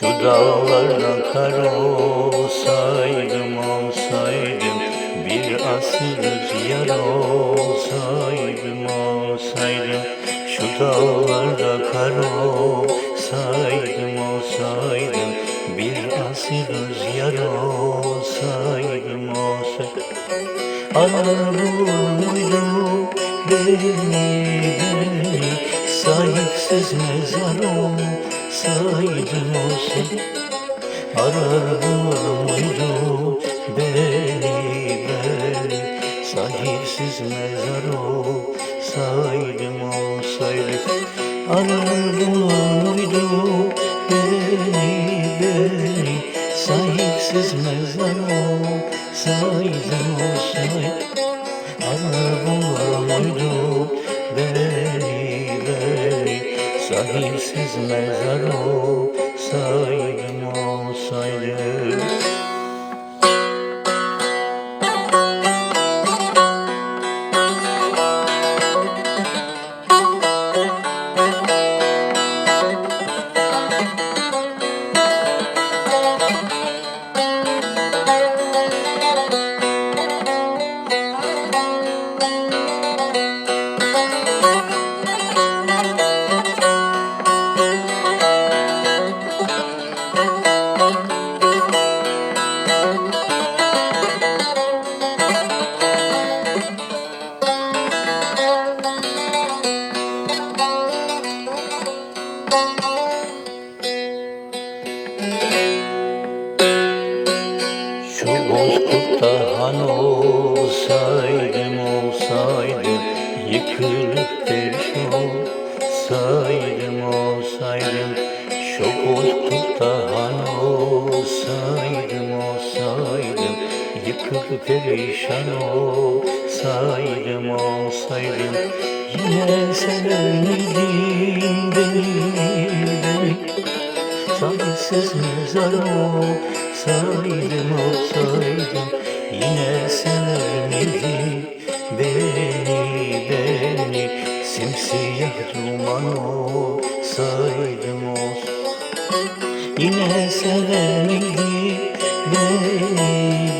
Şu dağlara kar olsaydım olsaydım Bir asır rüzgar olsaydım olsaydım. Şu dağlarda kar olsaydım olsaydım Bir asır rüzgar olsaydım olsaydım. Anlar bulmuydum beni Sahipsiz mezar olsaydım olsaydım Arar muydum beni beni Sahipsiz mezar olsaydım olsaydım Arar muydum beni beni Sahipsiz mezar olsaydım olsaydım Arar Sahipsiz mezar Şu bozkurtta han olsaydım olsaydım Yıkılıp perişan olsaydım olsaydım. Şu bozkurtta han olsaydım olsaydım Yıkılıp perişan olsaydım olsaydım. Yine sever miydin Sahipsiz mezar olsaydım olsaydım Yine sever miydin beni beni. Simsiyah duman olsaydım olsaydım Yine sever miydin beni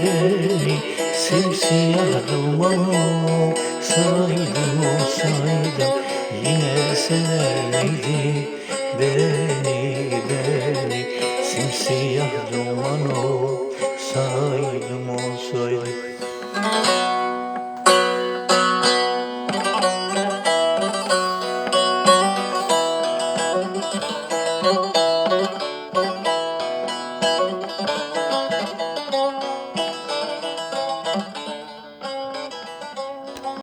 beni. Simsiyah duman olsaydım olsaydım Yine sever miydin siyah duman know.